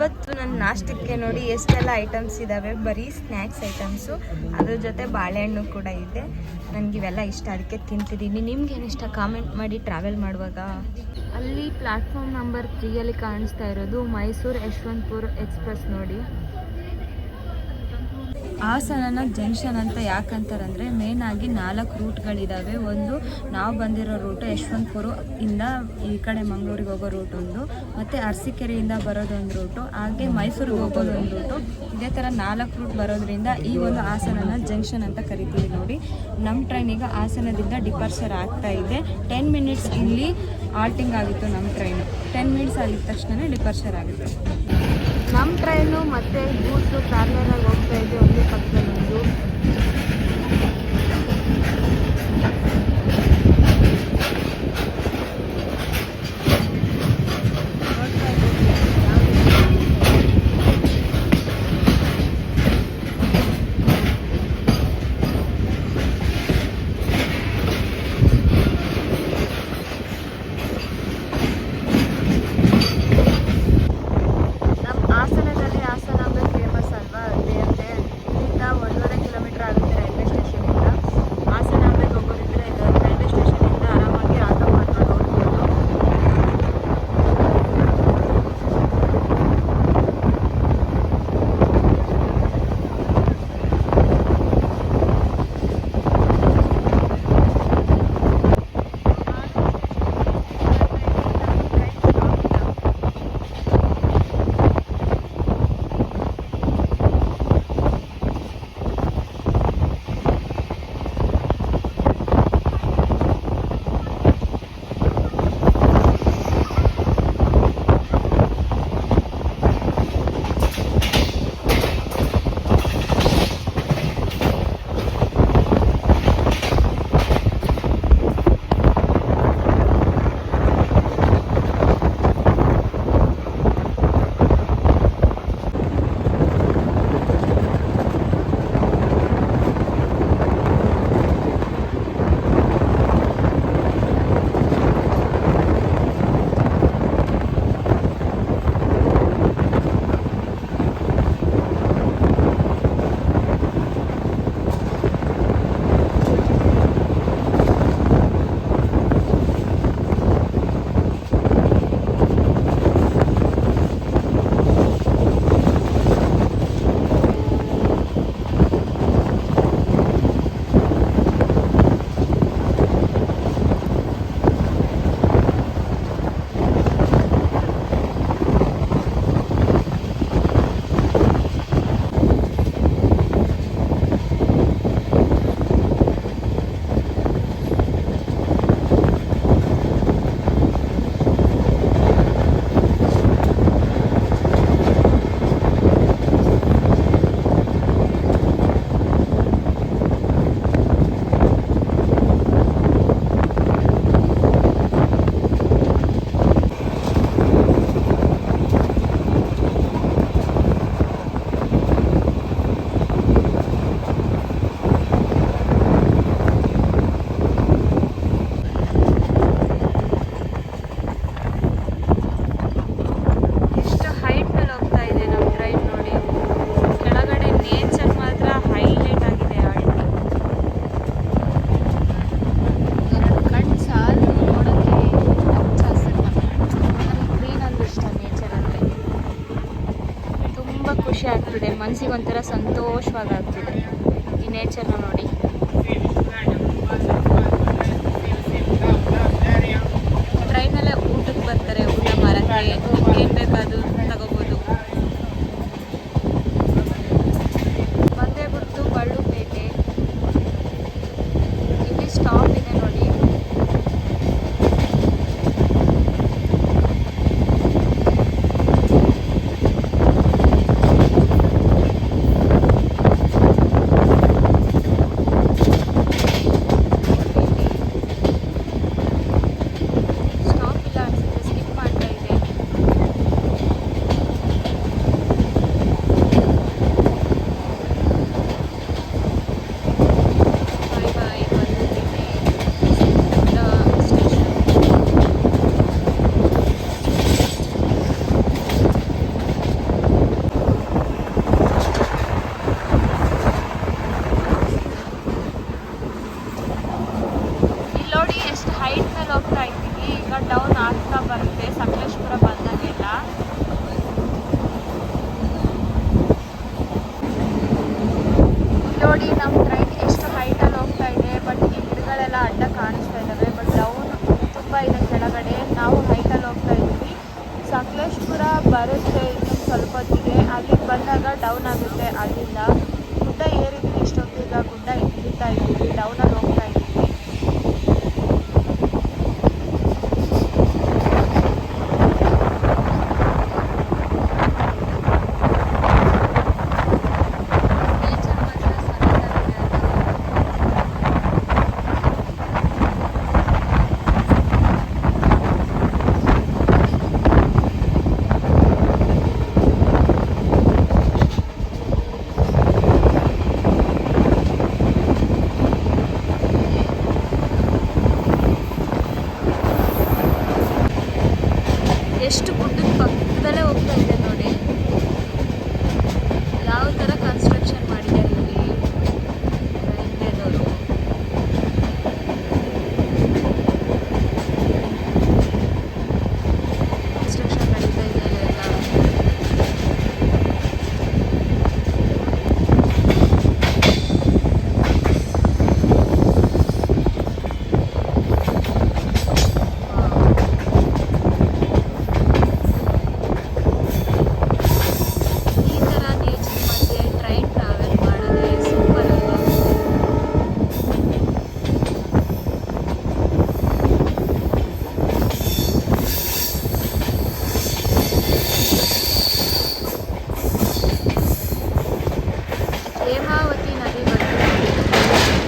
ಇವತ್ತು ನನ್ನ ನಾಷ್ಟಕ್ಕೆ ನೋಡಿ ಎಷ್ಟೆಲ್ಲ ಐಟಮ್ಸ್ ಇದ್ದಾವೆ ಬರೀ ಸ್ನ್ಯಾಕ್ಸ್ ಐಟಮ್ಸು ಅದ್ರ ಜೊತೆ ಬಾಳೆಹಣ್ಣು ಕೂಡ ಇದೆ. ನನಗೆ ಇವೆಲ್ಲ ಇಷ್ಟ. ಅದಕ್ಕೆ ತಿಂತಿದ್ದೀನಿ. ನಿಮ್ಗೇನು ಇಷ್ಟ? ಕಾಮೆಂಟ್ ಮಾಡಿ ಟ್ರಾವೆಲ್ ಮಾಡುವಾಗ. ಅಲ್ಲಿ ಪ್ಲಾಟ್ಫಾರ್ಮ್ ನಂಬರ್ ತ್ರೀಯಲ್ಲಿ ಕಾಣಿಸ್ತಾ ಇರೋದು ಮೈಸೂರು ಯಶವಂತಪುರ್ ಎಕ್ಸ್ಪ್ರೆಸ್ ನೋಡಿ. ಹಾಸನನ ಜಂಕ್ಷನ್ ಅಂತ ಯಾಕಂತಾರಂದರೆ ಮೇನ್ ಆಗಿ ನಾಲ್ಕು ರೂಟ್ಗಳಿದ್ದಾವೆ ಒಂದು ನಾವು ಬಂದಿರೋ ರೂಟು ಯಶವಂತಪುರ ಇಂದ ಈ ಕಡೆ ಮಂಗಳೂರಿಗೆ ಹೋಗೋ ರೂಟ್ ಒಂದು, ಮತ್ತು ಅರಸೀಕೆರೆಯಿಂದ ಬರೋದೊಂದು ರೂಟು, ಹಾಗೆ ಮೈಸೂರಿಗೆ ಹೋಗೋದು ಒಂದು ರೂಟು. ಇದೇ ಥರ ನಾಲ್ಕು ರೂಟ್ ಬರೋದ್ರಿಂದ ಈ ಒಂದು ಹಾಸನನ ಜಂಕ್ಷನ್ ಅಂತ ಕರಿತೀವಿ ನೋಡಿ. ನಮ್ಮ ಟ್ರೈನ್ ಈಗ ಹಾಸನದಿಂದ ಡಿಪಾರ್ಚರ್ ಆಗ್ತಾ ಇದೆ. ಟೆನ್ ಮಿನಿಟ್ಸ್ ಇಲ್ಲಿ ಆಲ್ಟಿಂಗ್ ಆಗಿತ್ತು ನಮ್ಮ ಟ್ರೈನು ಟೆನ್ ಮಿನಿಟ್ಸ್ ಆಗಿದ ತಕ್ಷಣ ಡಿಪಾರ್ಚರ್ ಆಗುತ್ತೆ. ನಮ್ಮ ಟ್ರೈನು ಮತ್ತೆ ಬೂಸು ಕಾರ್ನರಾಗಿ ಹೋಗ್ತಾ ಇದೆ ಒಂದೇ ಪಕ್ಕದಲ್ಲಿ ಮನಸ್ಸಿಗೆ ಒಂಥರ ಸಂತೋಷವಾಗಿ ಆಗ್ತಿದೆ ಈ ನೇಚರ್ನ ನೋಡಿ ಟ್ರೈನಲ್ಲೇ ಊಟಕ್ಕೆ ಬರ್ತಾರೆ ಊಟ ಮಾರಕ್ಕೆ ಏನು ಬೇಕಾದ್ರು ತಗೋಬೋದು ಬಂದೇ ಬಿಟ್ಟು ಬಳ್ಳುಪೇಟೆ ಇಲ್ಲಿ ಸ್ಟಾಪ್ ಇದೆ ನೋಡಿ ಸಕಲೇಶ್ಪುರ ಬರುತ್ತೆ ಇನ್ನು ಸ್ವಲ್ಪ ಹೊತ್ತಿಗೆ. ಅಲ್ಲಿಗೆ ಬಂದಾಗ ಡೌನ್ ಆಗುತ್ತೆ. ಅಲ್ಲಿಂದ ಗುಡ್ಡ ಏರಿದ್ವಿ ಇಷ್ಟೊತ್ತಿಲ್ಲ ಗುಡ್ಡ ಇಳಿತಾ ಇದ್ದೀವಿ. ಡೌನಲ್ಲಿ ಹೋಗ್ತಾ ಇದ್ದೀವಿ ಎಷ್ಟು ಗುಡ್ಡದ ಪಕ್ಕದಲ್ಲೇ ಹೋಗ್ತಾ ಇದೆ ನೋಡಿ ಯಾವ ಥರ ಕನ್ಸ್ಟ್ರಕ್ಷನ್ ಮಾಡಿದ್ದಾರೆ ಇಲ್ಲಿ ರೈಲ್ವೇದವರು ಕನ್ಸ್ಟ್ರಕ್ಷನ್ ನಡೀತಾ ಇದೆ ಎಲ್ಲ ಈ ಥರ ನೇಚರ್ ಮಧ್ಯೆ ಟ್ರೈನ್ ಟ್ರಾವೆಲ್ ಮಾಡಿದ್ರೆ ಸೂಪರ್ ಅಲ್ವಾ ಹೇಮಾವತಿ ನದಿ ಬರುತ್ತೆ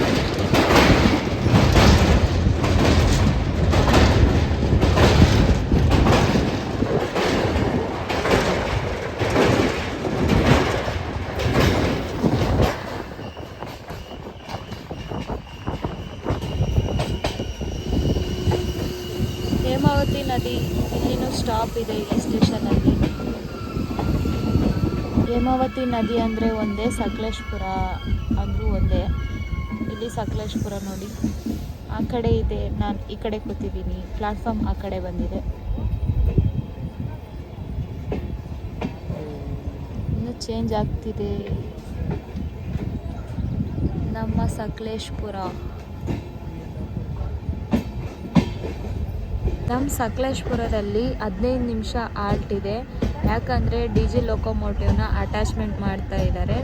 ಹೇಮಾವತಿ ನದಿ ಇಲ್ಲಿನೂ ಸ್ಟಾಪ್ ಇದೆ ಇಲ್ಲಿ ಸ್ಟೇಷನಲ್ಲಿ ಹೇಮಾವತಿ ನದಿ ಅಂದರೆ ಒಂದೇ, ಸಕಲೇಶ್ಪುರ ಅಂದರೂ ಒಂದೇ. ಇಲ್ಲಿ ಸಕಲೇಶ್ಪುರ ನೋಡಿ. ಆ ಕಡೆ ಇದೆ, ನಾನು ಈ ಕಡೆ ಕೂತಿದ್ದೀನಿ. ಪ್ಲಾಟ್ಫಾರ್ಮ್ ಆ ಕಡೆ ಬಂದಿದೆ. ಇನ್ನೂ ಚೇಂಜ್ ಆಗ್ತಿದೆ. ನಮ್ಮ ಸಕಲೇಶ್ಪುರ. ನಮ್ಮ ಸಕಲೇಶ್ಪುರದಲ್ಲಿ ಹದಿನೈದು ನಿಮಿಷ ಆಲ್ಟ್ ಇದೆ. ಯಾಕಂದರೆ ಡಿ ಜಿ ಲೊಕೊಮೋಟಿವ್ನ ಅಟ್ಯಾಚ್ಮೆಂಟ್ ಮಾಡ್ತಾ ಇದ್ದಾರೆ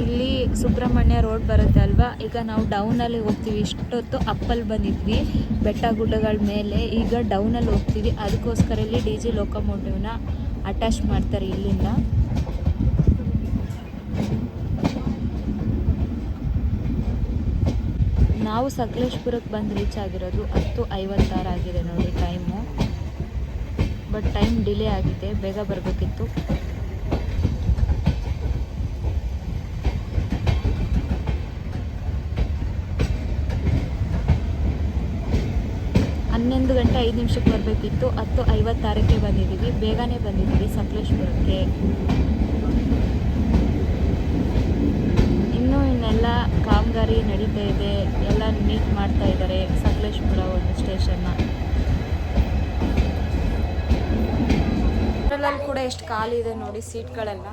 ಇಲ್ಲಿ ಸುಬ್ರಹ್ಮಣ್ಯ ರೋಡ್ ಬರುತ್ತೆ ಅಲ್ವಾ? ಈಗ ನಾವು ಡೌನಲ್ಲಿ ಹೋಗ್ತೀವಿ. ಇಷ್ಟೊತ್ತು ಅಪ್ಪಲ್ಲಿ ಬಂದಿದ್ವಿ. ಬೆಟ್ಟ ಗುಡ್ಡಗಳ ಮೇಲೆ. ಈಗ ಡೌನಲ್ಲಿ ಹೋಗ್ತೀವಿ. ಅದಕ್ಕೋಸ್ಕರ ಇಲ್ಲಿ ಡಿ ಜಿ ಲೊಕೊಮೋಟಿವ್ನ ಅಟ್ಯಾಚ್ ಮಾಡ್ತಾರೆ ಇಲ್ಲಿಂದ. ನಾವು ಸಕಲೇಶ್ಪುರಕ್ಕೆ ಬಂದು ರೀಚ್ ಆಗಿರೋದು ಹತ್ತು ಐವತ್ತಾರು ಆಗಿದೆ ನೋಡಿ ಟೈಮು ಬಟ್ ಟೈಮ್ ಡಿಲೇ ಆಗಿದೆ, ಬೇಗ ಬರಬೇಕಿತ್ತು. ಹನ್ನೊಂದು ಗಂಟೆ ಐದು ನಿಮಿಷಕ್ಕೆ ಬರಬೇಕಿತ್ತು. ಹತ್ತು ಐವತ್ತಾರಕ್ಕೆ ಬಂದಿದ್ದೀವಿ. ಬೇಗನೆ ಬಂದಿದ್ದೀವಿ ಸಕಲೇಶ್ಪುರಕ್ಕೆ. ಇನ್ನೆಲ್ಲ ಕಾಮಗಾರಿ ನಡೀತಾ ಇದೆ. ಎಲ್ಲ ನೀಟ್ ಮಾಡ್ತಾ ಇದ್ದಾರೆ. ಸಕಲೇಶ್ಪುರ ಒಂದು ಸ್ಟೇಷನ್ನ ಅದರಲ್ಲಿ ಕೂಡ ಎಷ್ಟು ಖಾಲಿ ಇದೆ ನೋಡಿ ಸೀಟ್ಗಳೆಲ್ಲ.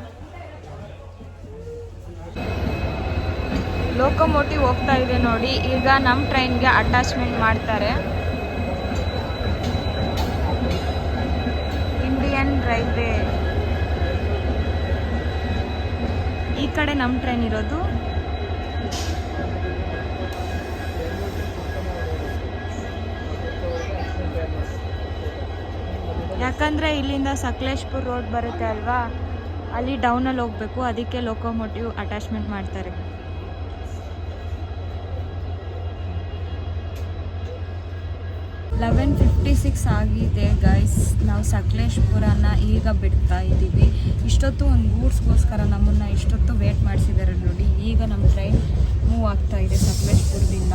ಲೋಕೋಮೋಟಿವ್ ಹೋಗ್ತಾ ಇದೆ ನೋಡಿ. ಈಗ ನಮ್ಮ ಟ್ರೈನ್ಗೆ ಅಟ್ಯಾಚ್ಮೆಂಟ್ ಮಾಡ್ತಾರೆ. ಇಂಡಿಯನ್ ರೈಲ್ವೆ ಈ ಕಡೆ ನಮ್ಮ ಟ್ರೈನ್ ಇರೋದು ಯಾಕಂದರೆ ಇಲ್ಲಿಂದ ಸಕಲೇಶ್ಪುರ ರೋಡ್ ಬರುತ್ತೆ ಅಲ್ವಾ? ಅಲ್ಲಿ ಡೌನಲ್ಲಿ ಹೋಗಬೇಕು. ಅದಕ್ಕೆ ಲೋಕೋಮೋಟಿವ್ ಅಟ್ಯಾಚ್ಮೆಂಟ್ ಮಾಡ್ತಾರೆ. ಲೆವೆನ್ ಫಿಫ್ಟಿ ಸಿಕ್ಸ್ ಆಗಿದೆ ಗೈಸ್ ನಾವು ಸಕಲೇಶ್ಪುರನ ಈಗ ಬಿಡ್ತಾ ಇದ್ದೀವಿ. ಇಷ್ಟೊತ್ತು ಒಂದು ಗೂಡ್ಸ್ಗೋಸ್ಕರ ನಮ್ಮನ್ನು ಇಷ್ಟೊತ್ತು ವೇಟ್ ಮಾಡಿಸಿದ್ದಾರೆ ನೋಡಿ. ಈಗ ನಮ್ಮ ಟ್ರೈನ್ ಮೂವ್ ಆಗ್ತಾ ಇದೆ ಸಕಲೇಶ್ಪುರದಿಂದ.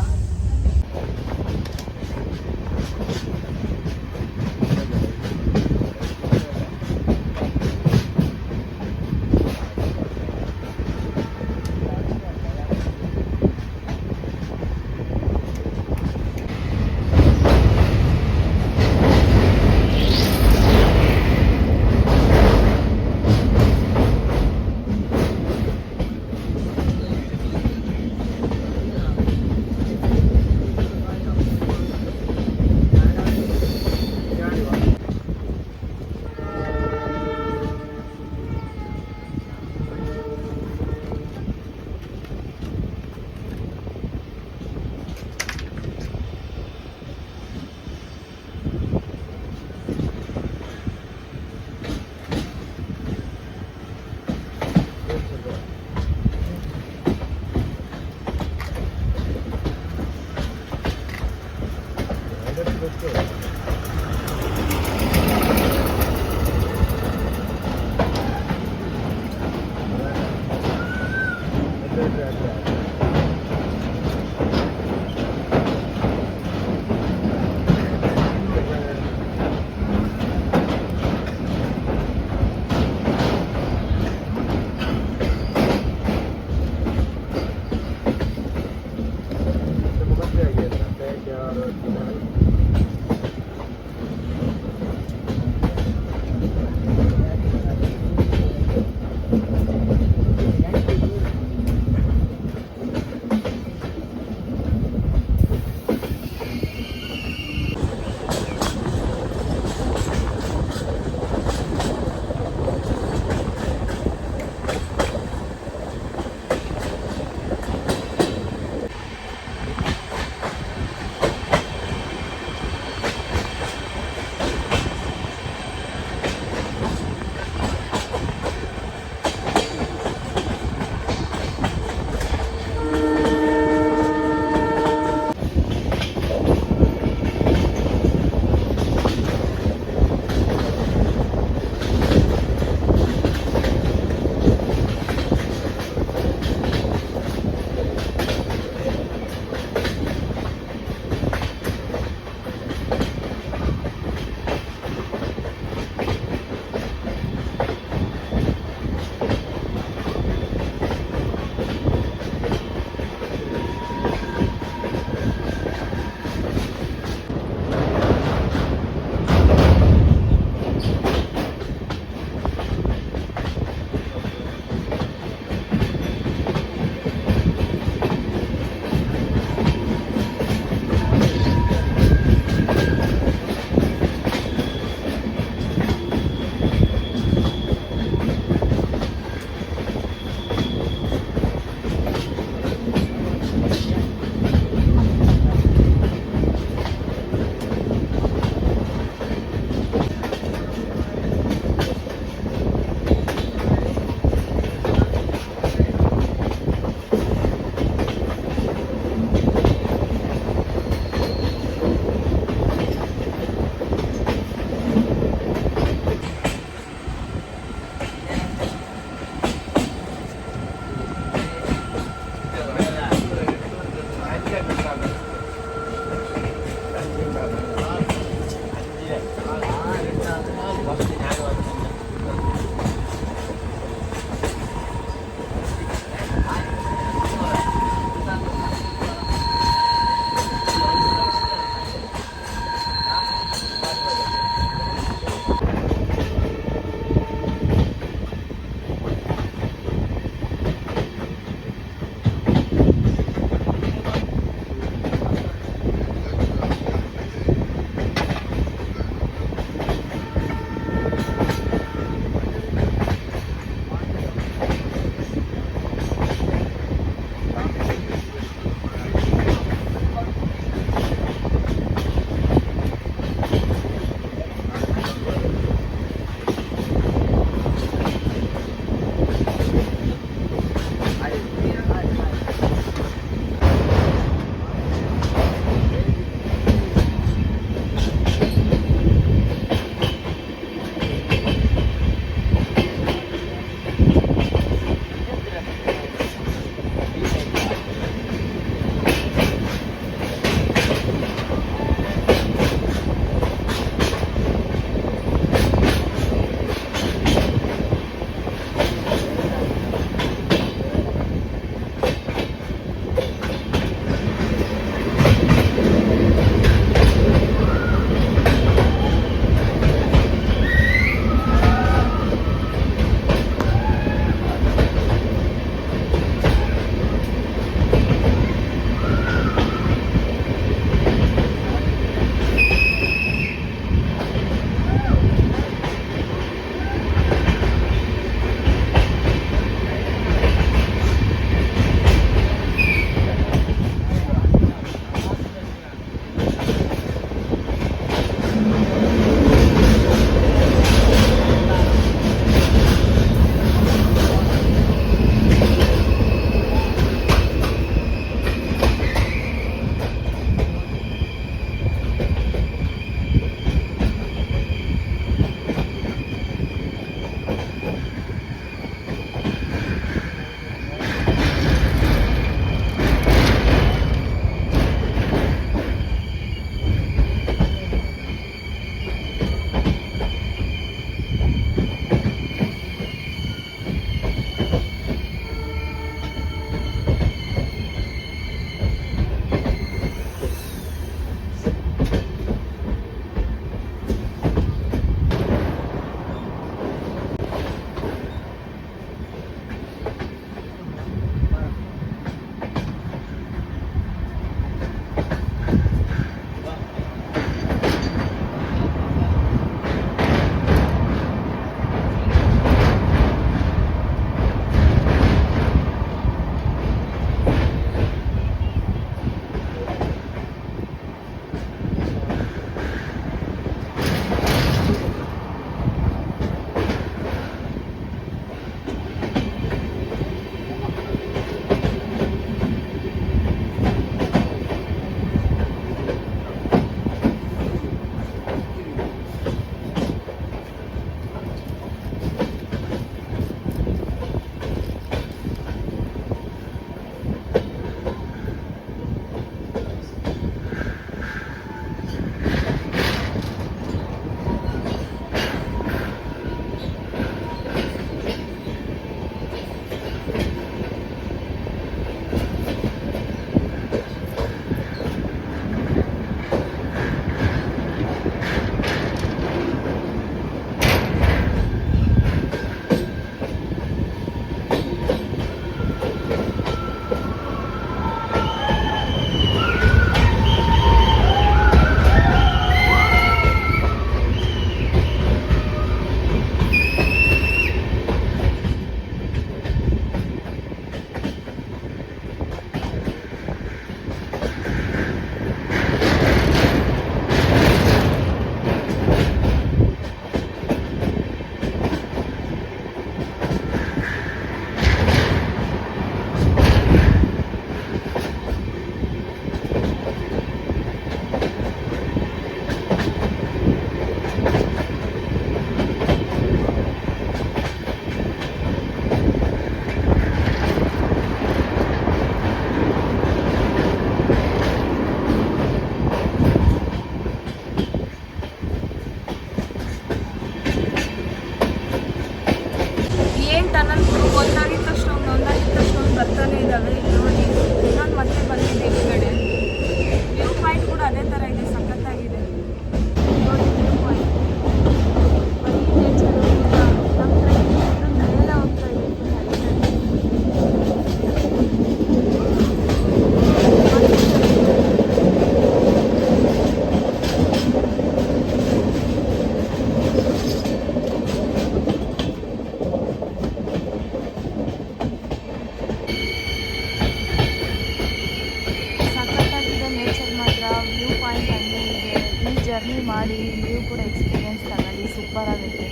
ಮಾಡಿ ನೀವು ಕೂಡ ಎಕ್ಸ್ಪೀರಿಯನ್ಸ್ ತಗೊಳ್ಳಿ ಸೂಪರ್ ಆಗುತ್ತೆ.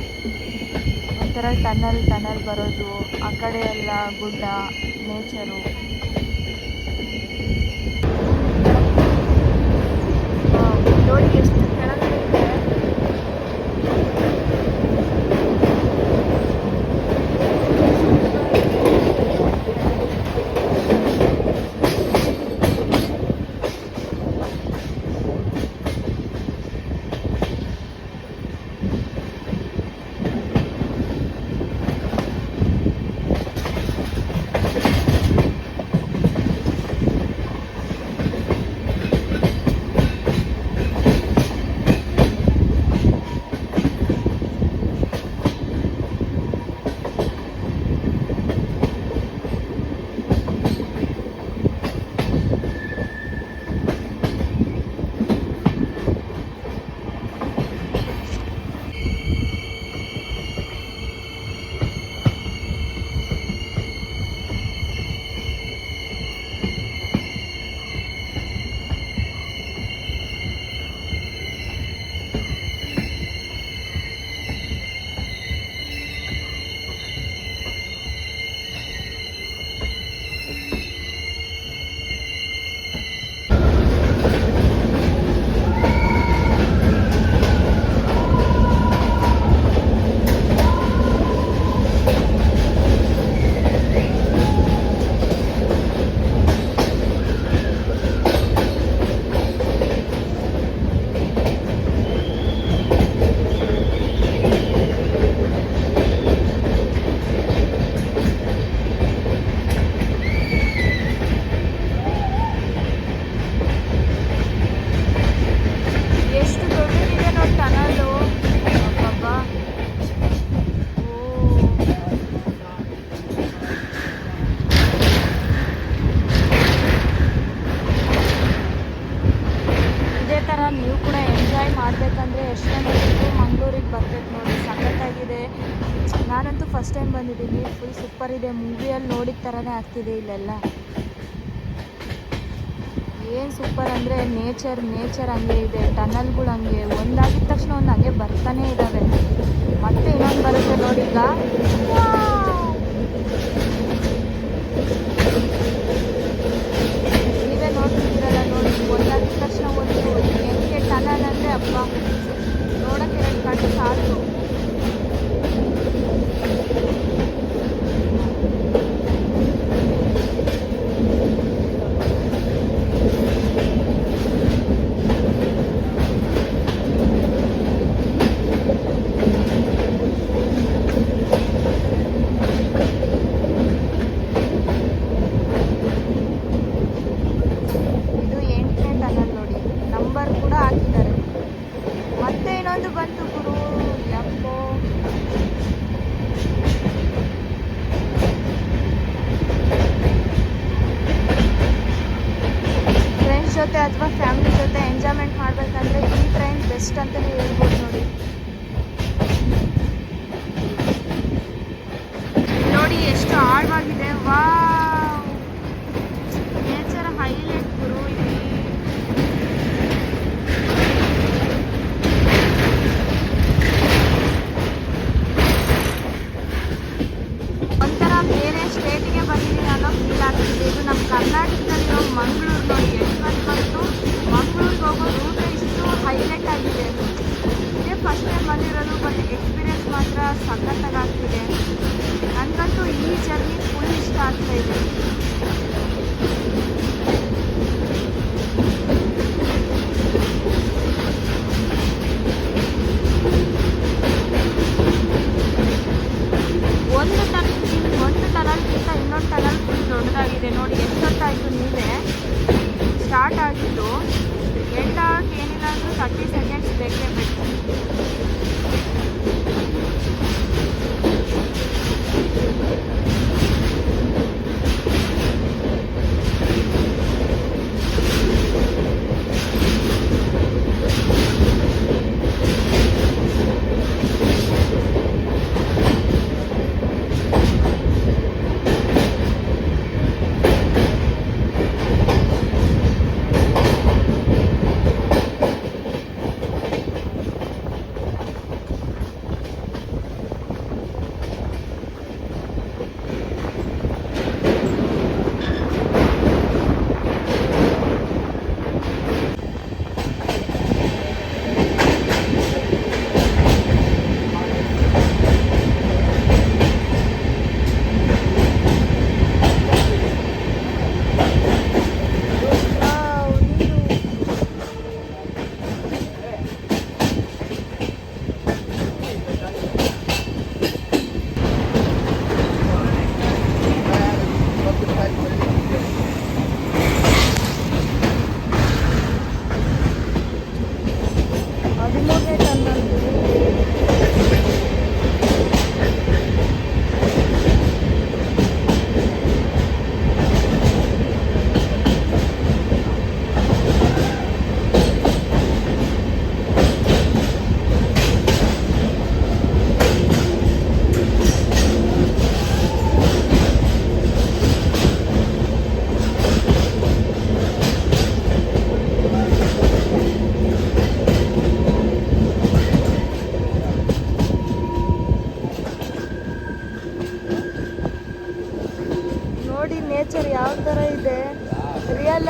ಒಂಥರ ಟನಲ್ ಟನಲ್ ಬರೋದು, ಆ ಕಡೆ ಎಲ್ಲ ಗುಡ್ಡ ನೇಚರು ನೋಡಿ ಥರನೇ ಆಗ್ತಿದೆ ಇಲ್ಲೆಲ್ಲ. ಏನು ಸೂಪರ್ ಅಂದರೆ ನೇಚರ್ ನೇಚರ್ ಹಂಗೆ ಇದೆ ಟನಲ್ಗಳು ಹಂಗೆ. ಒಂದಾಗಿದ ತಕ್ಷಣ ಒಂದು ಹಂಗೆ ಬರ್ತಾನೆ ಇದ್ದಾವೆ ಮತ್ತೆ ಇನ್ನೊಂದು ಬರುತ್ತೆ ನೋಡಿ ಈಗ ನೀವೇ ನೋಡ್ತಿದ್ದೀರಲ್ಲ ನೋಡಿ ಒಂದಾಗಿದ ತಕ್ಷಣ ಒಂದು ಹೆಂಗೆ ಟನಲ್ ಅಂದರೆ ಅಪ್ಪ ನೋಡೋಕ್ಕೆ ಎರಡು ಕಣ್ಣು ಸಾಕು ಇದು ಎಂಟನೇ ಟನಲ್ ನೋಡಿ ನಂಬರ್ ಕೂಡ ಹಾಕಿದ್ದಾರೆ ಮತ್ತೆ ಇನ್ನೊಂದು ಬಂತು ಗುರು ಯಪ್ಪೋ ಫ್ರೆಂಡ್ಸ್ ಜೊತೆ ಅಥವಾ ಫ್ಯಾಮಿಲಿ ಜೊತೆ ಎಂಜಾಯ್ಮೆಂಟ್ ಮಾಡಬೇಕಂದ್ರೆ ಈ ಟ್ರೈನ್ ಬೆಸ್ಟ್ ಅಂತಲೇ ಹೇಳ್ಬೋದು ನೋಡಿ ಎಷ್ಟು ಆಳವಾಗಿದೆ. ವಾ ಸಖತ್ತಾಗ್ತಿದೆ ನನಗಂತೂ ಈ ಜರ್ನಿ ಫುಲ್ ಇಷ್ಟ ಆಗ್ತಾ ಇದೆ. ಒಂದು ಟನ್ ಒಂದು ಟನಲ್ಗಿಂತ ಇನ್ನೊಂದು ಟನಲ್ ಫುಲ್ ದೊಡ್ಡದಾಗಿದೆ. ನೋಡಿ ಎಷ್ಟೊತ್ತಾಯಿತು ನೀವೇ. ಸ್ಟಾರ್ಟ್ ಆಗಿದ್ದು ಎಂಡ್ ಏನಿಲ್ಲ ಅಂದರೂ ಸೆಕೆಂಡ್ಸ್ ಬೇಕೇ ಬೇಕು.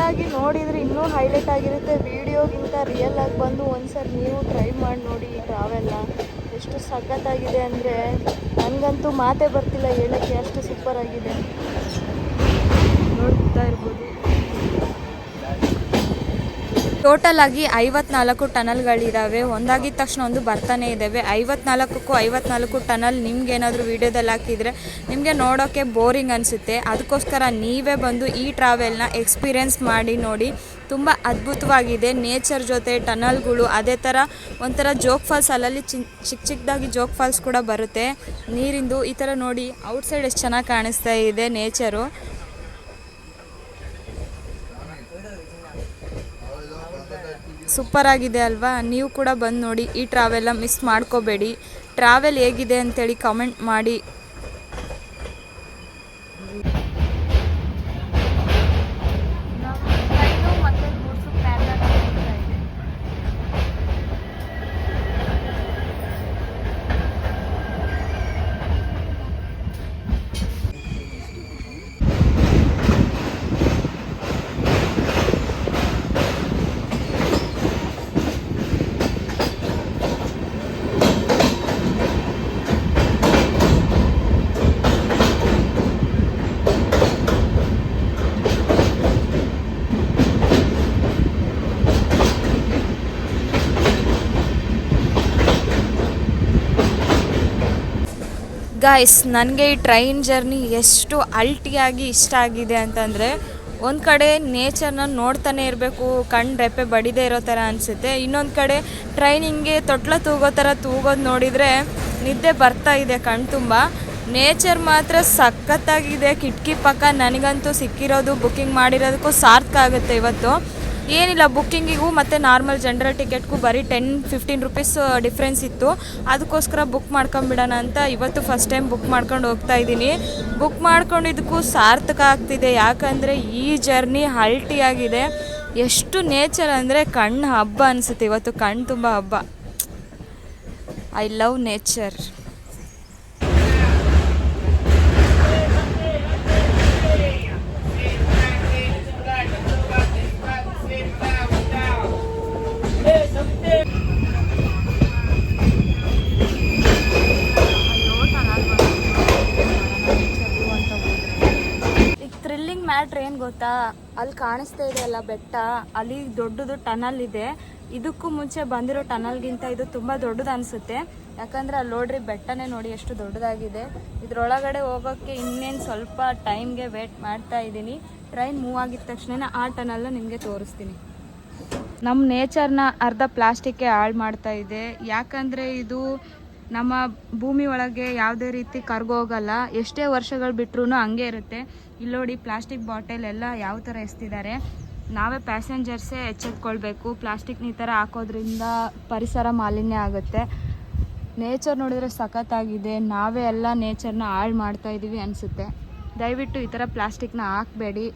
ಆಗಿ ನೋಡಿದ್ರೆ ಇನ್ನೂ ಹೈಲೈಟ್ ಆಗಿರುತ್ತೆ. ವಿಡಿಯೋಗಿಂತ ರಿಯಲ್ ಆಗಿ ಬಂದು ಒಂದ್ಸರಿ ನೀವು ಟ್ರೈ ಮಾಡಿ ನೋಡಿ ಈ ಎಷ್ಟು ಸಖತ್ತಾಗಿದೆ ಅಂದರೆ ನನಗಂತೂ ಮಾತೇ ಬರ್ತಿಲ್ಲ ಹೇಳೋಕ್ಕೆ. ಅಷ್ಟು ಸೂಪರ್ ಆಗಿದೆ. ನೋಡ್ತಾ ಇರ್ಬೋದು. ಟೋಟಲ್ ಆಗಿ ಐವತ್ನಾಲ್ಕು ಟನಲ್ಗಳಿದ್ದಾವೆ ಒಂದಾಗಿದ ತಕ್ಷಣ ಒಂದು ಬರ್ತಾನೆ ಇದ್ದಾವೆ ಐವತ್ನಾಲ್ಕಕ್ಕೂ ಐವತ್ನಾಲ್ಕು ಟನಲ್ ನಿಮ್ಗೆ ಏನಾದರೂ ವೀಡಿಯೋದಲ್ಲಿ ಹಾಕಿದರೆ ನಿಮಗೆ ನೋಡೋಕ್ಕೆ ಬೋರಿಂಗ್ ಅನಿಸುತ್ತೆ. ಅದಕ್ಕೋಸ್ಕರ ನೀವೇ ಬಂದು ಈ ಟ್ರಾವೆಲ್ನ ಎಕ್ಸ್ಪೀರಿಯೆನ್ಸ್ ಮಾಡಿ ನೋಡಿ. ತುಂಬ ಅದ್ಭುತವಾಗಿದೆ. ನೇಚರ್ ಜೊತೆ ಟನಲ್ಗಳು, ಅದೇ ಥರ ಒಂಥರ ಜೋಗ್ ಫಾಲ್ಸ್ ಅಲ್ಲಲ್ಲಿ ಚಿಕ್ಕ ಚಿಕ್ಕದಾಗಿ ಜೋಗ್ ಫಾಲ್ಸ್ ಕೂಡ ಬರುತ್ತೆ. ನೀರಿಂದು ಈ ಥರ ನೋಡಿ ಔಟ್ಸೈಡ್ ಎಷ್ಟು ಚೆನ್ನಾಗಿ ಕಾಣಿಸ್ತಾ ಇದೆ ನೇಚರು. ಸೂಪರ್ ಆಗಿದೆ ಅಲ್ವಾ? ನೀವು ಕೂಡ ಬಂದು ನೋಡಿ ಈ ಟ್ರಾವೆಲ್ನ ಮಿಸ್ ಮಾಡ್ಕೋಬೇಡಿ. ಟ್ರಾವೆಲ್ ಹೇಗಿದೆ ಅಂತೇಳಿ ಕಮೆಂಟ್ ಮಾಡಿ. ಗಾಯ್ಸ್ ನನಗೆ ಈ ಟ್ರೈನ್ ಜರ್ನಿ ಎಷ್ಟು ಅಲ್ಟಿಯಾಗಿ ಇಷ್ಟ ಆಗಿದೆ ಅಂತಂದರೆ, ಒಂದು ಕಡೆ ನೇಚರ್ನ ನೋಡ್ತಾನೆ ಇರಬೇಕು ಕಣ್ಣು ರೆಪ್ಪೆ ಬಡಿದೇ ಇರೋ ಥರ ಅನಿಸುತ್ತೆ. ಇನ್ನೊಂದು ಕಡೆ ಟ್ರೈನ್ ಹಿಂಗೆ ತೊಟ್ಲ ತೂಗೋ ಥರ ತೂಗೋದು ನೋಡಿದರೆ ನಿದ್ದೆ ಬರ್ತಾ ಇದೆ ಕಣ್ಣು ತುಂಬ. ನೇಚರ್ ಮಾತ್ರ ಸಖತ್ತಾಗಿದೆ. ಕಿಟಕಿ ಪಕ್ಕ ನನಗಂತೂ ಸಿಕ್ಕಿರೋದು ಬುಕ್ಕಿಂಗ್ ಮಾಡಿರೋದಕ್ಕೂ ಸಾರ್ಥಕ ಆಗುತ್ತೆ ಇವತ್ತು. ಏನಿಲ್ಲ ಬುಕ್ಕಿಂಗಿಗೂ ಮತ್ತು ನಾರ್ಮಲ್ ಜನರಲ್ ಟಿಕೆಟ್ಗೂ ಬರೀ ಟೆನ್ ಫಿಫ್ಟೀನ್ ರುಪೀಸ್ ಡಿಫ್ರೆನ್ಸ್ ಇತ್ತು. ಅದಕ್ಕೋಸ್ಕರ ಬುಕ್ ಮಾಡ್ಕೊಂಬಿಡೋಣ ಅಂತ ಇವತ್ತು ಫಸ್ಟ್ ಟೈಮ್ ಬುಕ್ ಮಾಡ್ಕೊಂಡು ಹೋಗ್ತಾ ಇದ್ದೀನಿ. ಬುಕ್ ಮಾಡ್ಕೊಂಡಿದ್ದಕ್ಕೂ ಸಾರ್ಥಕ ಆಗ್ತಿದೆ. ಯಾಕಂದರೆ ಈ ಜರ್ನಿ ಹಲ್ಟಿಯಾಗಿದೆ ಎಷ್ಟು ನೇಚರ್ ಅಂದರೆ ಕಣ್ಣು ಹಬ್ಬ ಅನಿಸುತ್ತೆ. ಇವತ್ತು ಕಣ್ಣು ತುಂಬ ಹಬ್ಬ. ಐ ಲವ್ ನೇಚರ್ ಏನು ಗೊತ್ತಾ? ಅಲ್ಲಿ ಕಾಣಿಸ್ತಾ ಇದೆ ಅಲ್ಲ ಬೆಟ್ಟ. ಅಲ್ಲಿ ದೊಡ್ಡದು ಟನಲ್ ಇದೆ. ಇದಕ್ಕೂ ಮುಂಚೆ ಬಂದಿರೋ ಟನಲ್ಗಿಂತ ಇದು ತುಂಬಾ ದೊಡ್ಡದು ಅನ್ಸುತ್ತೆ. ಯಾಕಂದ್ರೆ ಅಲ್ಲಿ ನೋಡ್ರಿ, ಬೆಟ್ಟನೇ ನೋಡಿ ಎಷ್ಟು ದೊಡ್ಡದಾಗಿದೆ. ಇದ್ರೊಳಗಡೆ ಹೋಗೋಕ್ಕೆ ಇನ್ನೇನು ಸ್ವಲ್ಪ ಟೈಮ್ಗೆ ವೇಟ್ ಮಾಡ್ತಾ ಇದ್ದೀನಿ. ಟ್ರೈನ್ ಮೂವ್ ಆಗಿದ ತಕ್ಷಣ ಆ ಟನಲ್ ನಿಮಗೆ ತೋರಿಸ್ತೀನಿ. ನಮ್ಮ ನೇಚರ್ನ ಅರ್ಧ ಪ್ಲಾಸ್ಟಿಕ್ಕೆ ಹಾಳು ಮಾಡ್ತಾ ಇದೆ. ಯಾಕಂದರೆ ಇದು ನಮ್ಮ ಭೂಮಿ ಒಳಗೆ ಯಾವುದೇ ರೀತಿ ಕರ್ಗೋಗಲ್ಲ. ಎಷ್ಟೇ ವರ್ಷಗಳು ಬಿಟ್ರೂ ಹಂಗೆ ಇರುತ್ತೆ. ಇಲ್ಲಿ ನೋಡಿ ಪ್ಲಾಸ್ಟಿಕ್ ಬಾಟಲ್ ಎಲ್ಲ ಯಾವ ಥರ ಎಸ್ತಿದ್ದಾರೆ ನಾವೇ ಪ್ಯಾಸೆಂಜರ್ಸೇ ಎಚ್ಚೆತ್ಕೊಳ್ಬೇಕು. ಪ್ಲಾಸ್ಟಿಕ್ನ ಈ ಥರ ಹಾಕೋದ್ರಿಂದ ಪರಿಸರ ಮಾಲಿನ್ಯ ಆಗುತ್ತೆ. ನೇಚರ್ ನೋಡಿದರೆ ಸಖತ್ತಾಗಿದೆ. ನಾವೇ ಎಲ್ಲ ನೇಚರ್ನ ಹಾಳು ಮಾಡ್ತಾ ಇದೀವಿ ಅನಿಸುತ್ತೆ. ದಯವಿಟ್ಟು ಈ ಥರ ಪ್ಲಾಸ್ಟಿಕ್ನ ಹಾಕಬೇಡಿ.